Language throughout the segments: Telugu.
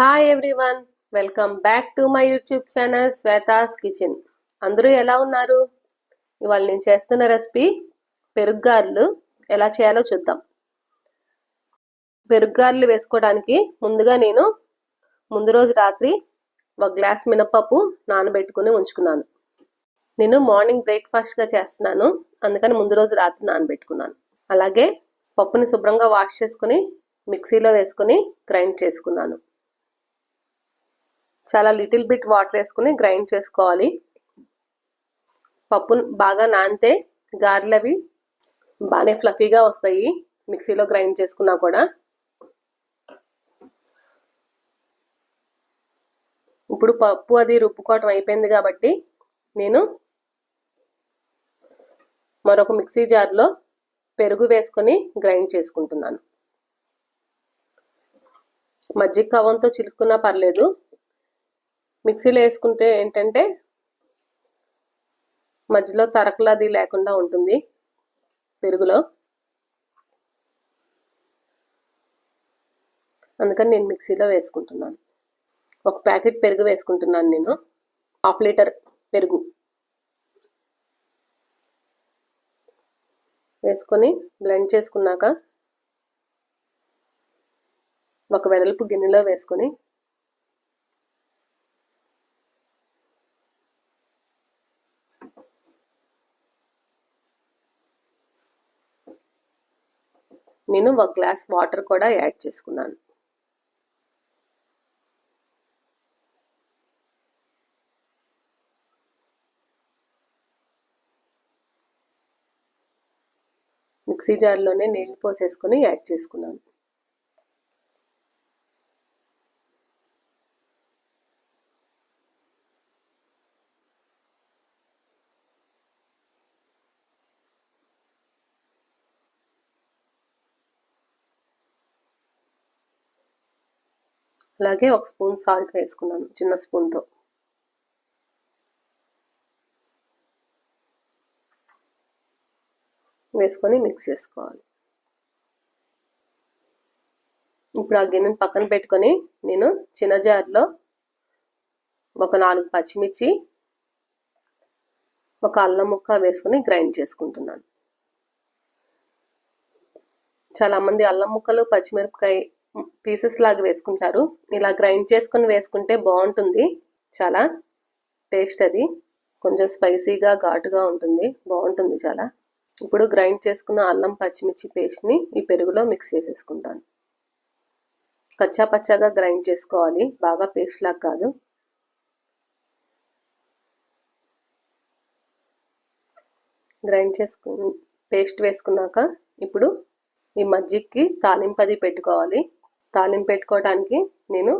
Hi everyone welcome back to my YouTube channel Shweta's Kitchen అందరూ ఎలా ఉన్నారు? ఇవాళ నేను చేస్తున్న రెసిపీ పెరుగ్గార్లు ఎలా చేయాలో చూద్దాం. పెరుగ్గార్లు వేసుకోవడానికి ముందుగా నేను ముందు రోజు రాత్రి ఒక గ్లాస్ మినపప్పు నానబెట్టుకుని ఉంచుకున్నాను. నేను మార్నింగ్ బ్రేక్ఫాస్ట్గా చేస్తున్నాను అందుకని ముందు రోజు రాత్రి నానబెట్టుకున్నాను. అలాగే పప్పుని శుభ్రంగా వాష్ చేసుకుని మిక్సీలో వేసుకుని గ్రైండ్ చేసుకున్నాను. చాలా లిటిల్ బిట్ వాటర్ వేసుకుని గ్రైండ్ చేసుకోవాలి. పప్పు బాగా నానితే గారెలవి బాగానే ఫ్లఫీగా వస్తాయి. మిక్సీలో గ్రైండ్ చేసుకున్నా కూడా. ఇప్పుడు పప్పు అది రుబ్బుకోవటం అయిపోయింది కాబట్టి నేను మరొక మిక్సీ జార్లో పెరుగు వేసుకొని గ్రైండ్ చేసుకుంటున్నాను. మజ్జిగ కవంతో చిలుక్కున్నా పర్లేదు. మిక్సీలో వేసుకుంటే ఏంటంటే మధ్యలో తరకలది లేకుండా ఉంటుంది పెరుగులో. అందుకని నేను మిక్సీలో వేసుకుంటున్నాను. ఒక ప్యాకెట్ పెరుగు వేసుకుంటున్నాను నేను. హాఫ్ లీటర్ పెరుగు. వేసుకొని బ్లెండ్ చేసుకున్నాక ఒక వెడల్పు గిన్నెలో వేసుకొని నేను ఒక గ్లాస్ వాటర్ కూడా యాడ్ చేసుకున్నాను. మిక్సీ జార్లోనే నీళ్ళు పోసేసుకొని యాడ్ చేసుకున్నాను. అలాగే ఒక స్పూన్ సాల్ట్ వేసుకున్నాను చిన్న స్పూన్తో. వేసుకొని మిక్స్ చేసుకోవాలి. ఇప్పుడు ఆ గిన్నెను పక్కన పెట్టుకొని నేను చిన్న జార్లో ఒక నాలుగు పచ్చిమిర్చి ఒక అల్లం ముక్క వేసుకొని గ్రైండ్ చేసుకుంటున్నాను. చాలామంది అల్లం ముక్కలు పచ్చిమిరపకాయ పీసెస్ లాగా వేసుకుంటారు. ఇలా గ్రైండ్ చేసుకొని వేసుకుంటే బాగుంటుంది. చాలా టేస్ట్ అది. కొంచెం స్పైసీగా ఘాటుగా ఉంటుంది. బాగుంటుంది చాలా. ఇప్పుడు గ్రైండ్ చేసుకున్న అల్లం పచ్చిమిర్చి పేస్ట్ని ఈ పెరుగులో మిక్స్ చేసేసుకుంటాను. కచ్చా పచ్చాగా గ్రైండ్ చేసుకోవాలి. బాగా పేస్ట్ లాగా కాదు. గ్రైండ్ చేసుకుని పేస్ట్ వేసుకున్నాక ఇప్పుడు ఈ మజ్జిగకి తాలింపది పెట్టుకోవాలి. తాలింపు పెట్టుకోవడానికి నేను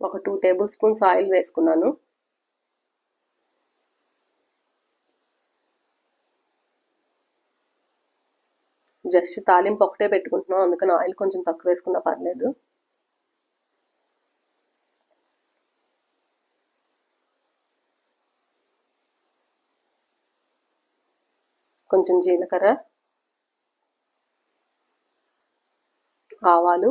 ఒక టూ టేబుల్ స్పూన్స్ ఆయిల్ వేసుకున్నాను. జస్ట్ తాలింపు ఒకటే పెట్టుకుంటున్నాం అందుకని ఆయిల్ కొంచెం తక్కువ వేసుకున్నా పర్లేదు. కొంచెం జీలకర్ర ఆవాలు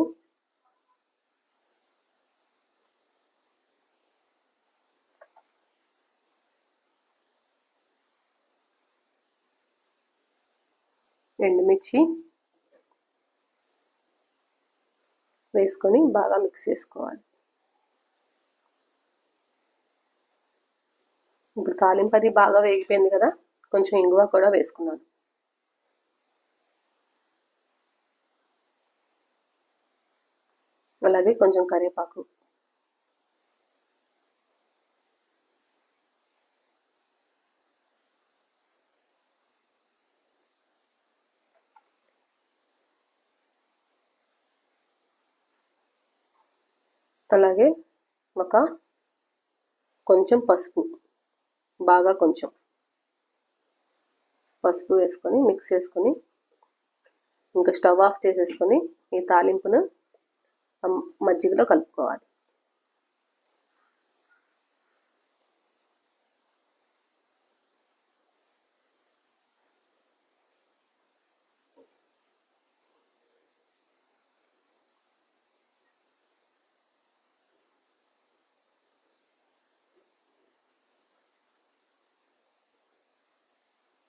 ఎండుమిర్చి వేసుకొని బాగా మిక్స్ చేసుకోవాలి. ఇప్పుడు తాలింపది బాగా వేగిపోయింది కదా కొంచెం ఇంగువ కూడా వేసుకున్నాను అలాగే కొంచెం కరివేపాకు అలాగే ఒక కొంచెం పసుపు బాగా కొంచెం పసుపు వేసుకొని మిక్స్ చేసుకొని ఇంకా స్టవ్ ఆఫ్ చేసేసుకొని ఈ తాలింపును మజ్జిగలో కలుపుకోవాలి.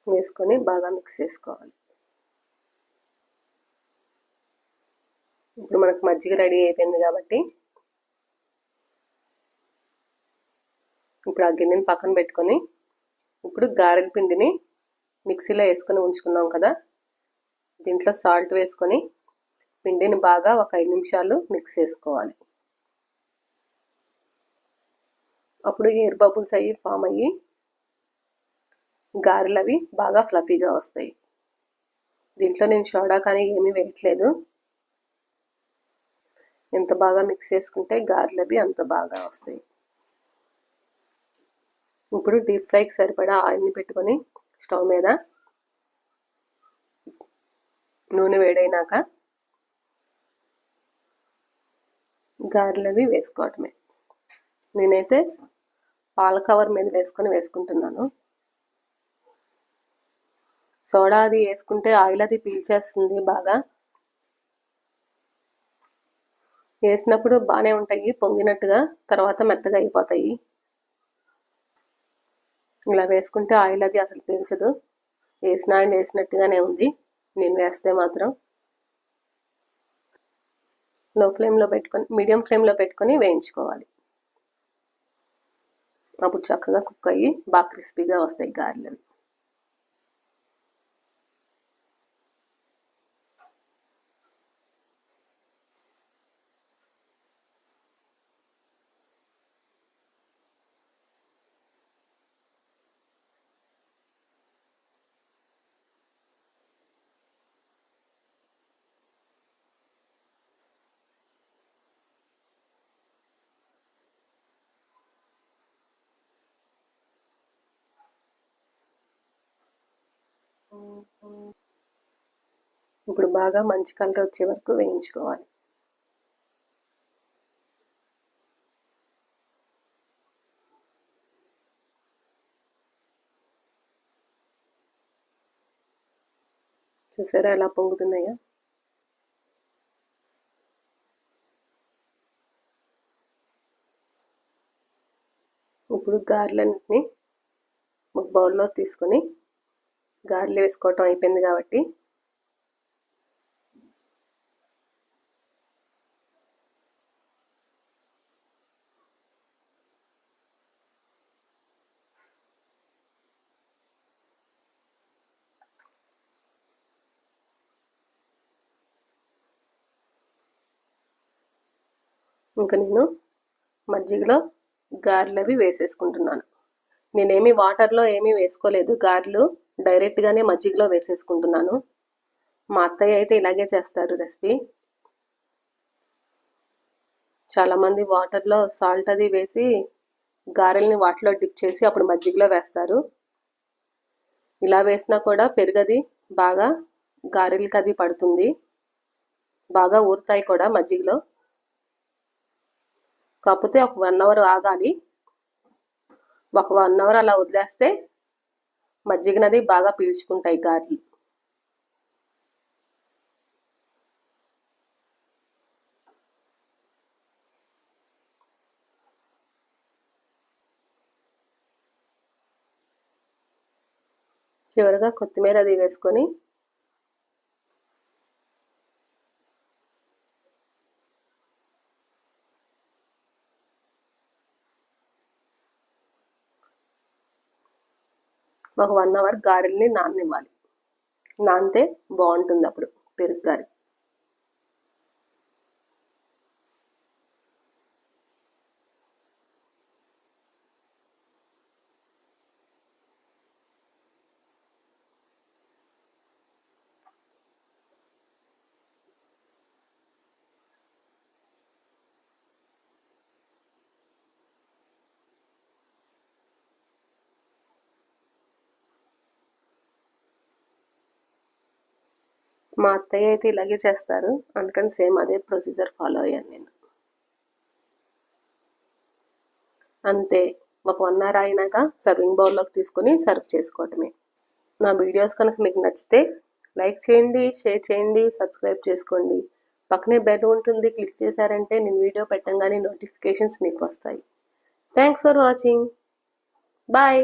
వేసుకొని బాగా మిక్స్ చేసుకోవాలి. ఇప్పుడు మనకు మజ్జిగ రెడీ అయిపోయింది కాబట్టి ఇప్పుడు ఆ గిన్నెని పక్కన పెట్టుకొని ఇప్పుడు గారెల పిండిని మిక్సీలో వేసుకొని ఉంచుకున్నాం కదా దీంట్లో సాల్ట్ వేసుకొని పిండిని బాగా ఒక ఐదు నిమిషాలు మిక్స్ చేసుకోవాలి. అప్పుడు ఎయిర్ బబుల్స్ అయ్యి ఫామ్ అయ్యి గారెలు అవి బాగా ఫ్లఫీగా వస్తాయి. దీంట్లో నేను సోడా కానీ ఏమీ వేయట్లేదు. ఎంత బాగా మిక్స్ చేసుకుంటే గారెలు అవి అంత బాగా వస్తాయి. ఇప్పుడు డీప్ ఫ్రైకి సరిపడా ఆయిల్ని పెట్టుకొని స్టవ్ మీద నూనె వేడైనాక గారెలు అవి వేసుకోవటమే. నేనైతే పాల కవర్ మీద వేసుకొని వేసుకుంటున్నాను. సోడా అది వేసుకుంటే ఆయిల్ అది పీల్చేస్తుంది బాగా. వేసినప్పుడు బాగానే ఉంటాయి పొంగినట్టుగా తర్వాత మెత్తగా అయిపోతాయి. ఇలా వేసుకుంటే ఆయిల్ అది అసలు పీల్చదు. వేసిన ఆయిల్ వేసినట్టుగానే ఉంది నేను వేస్తే మాత్రం. లో ఫ్లేమ్లో పెట్టుకొని మీడియం ఫ్లేమ్లో పెట్టుకొని వేయించుకోవాలి. అప్పుడు చక్కగా కుక్ అయ్యి బాగా క్రిస్పీగా వస్తాయి గారెలు. ఇప్పుడు బాగా మంచి కలర్ వచ్చే వరకు వేయించుకోవాలి. చూసారా ఎలా పొంగుతున్నాయా? ఇప్పుడు గారెలన్నింటినీ ఒక బౌల్లో తీసుకొని గారెలు వేసుకోవటం అయిపోయింది కాబట్టి ఇంకా నేను మజ్జిగలో గారెలు అవి వేసేసుకుంటున్నాను. నేనేమి వాటర్లో ఏమీ వేసుకోలేదు. గారెలు డైరెక్ట్గానే మజ్జిగలో వేసేసుకుంటున్నాను. మా అత్తయ్య అయితే ఇలాగే చేస్తారు రెసిపీ. చాలామంది వాటర్లో సాల్ట్ అది వేసి గారెల్ని వాటిలో డిప్ చేసి అప్పుడు మజ్జిగలో వేస్తారు. ఇలా వేసినా కూడా పెరుగది బాగా గారెలకి అది పడుతుంది. బాగా ఊరుతాయి కూడా మజ్జిగలో. కాకపోతే ఒక వన్ అవర్ ఆగాలి. ఒక వన్ అవర్ అలా వదిలేస్తే మజ్జిగనది బాగా పీల్చుకుంటాయి గారెలు. చివరిగా కొత్తిమీర అది వేసుకొని ఒక వన్ అవర్ గారెల్ని నాననివ్వాలి. నానితే బాగుంటుంది అప్పుడు పెరుగు గారి. మా అత్తయ్య అయితే ఇలాగే చేస్తారు. అందుకని సేమ్ అదే ప్రొసీజర్ ఫాలో అయ్యాను నేను. అంతే. ఒక వన్ అవర్ అయినాక సర్వింగ్ బౌల్లోకి తీసుకొని సర్వ్ చేసుకోవటమే. నా వీడియోస్ కనుక మీకు నచ్చితే లైక్ చేయండి షేర్ చేయండి సబ్స్క్రైబ్ చేసుకోండి. పక్కనే బెల్ ఉంటుంది క్లిక్ చేశారంటే నేను వీడియో పెట్టంగానే నోటిఫికేషన్స్ మీకు వస్తాయి. Thanks for watching. బాయ్.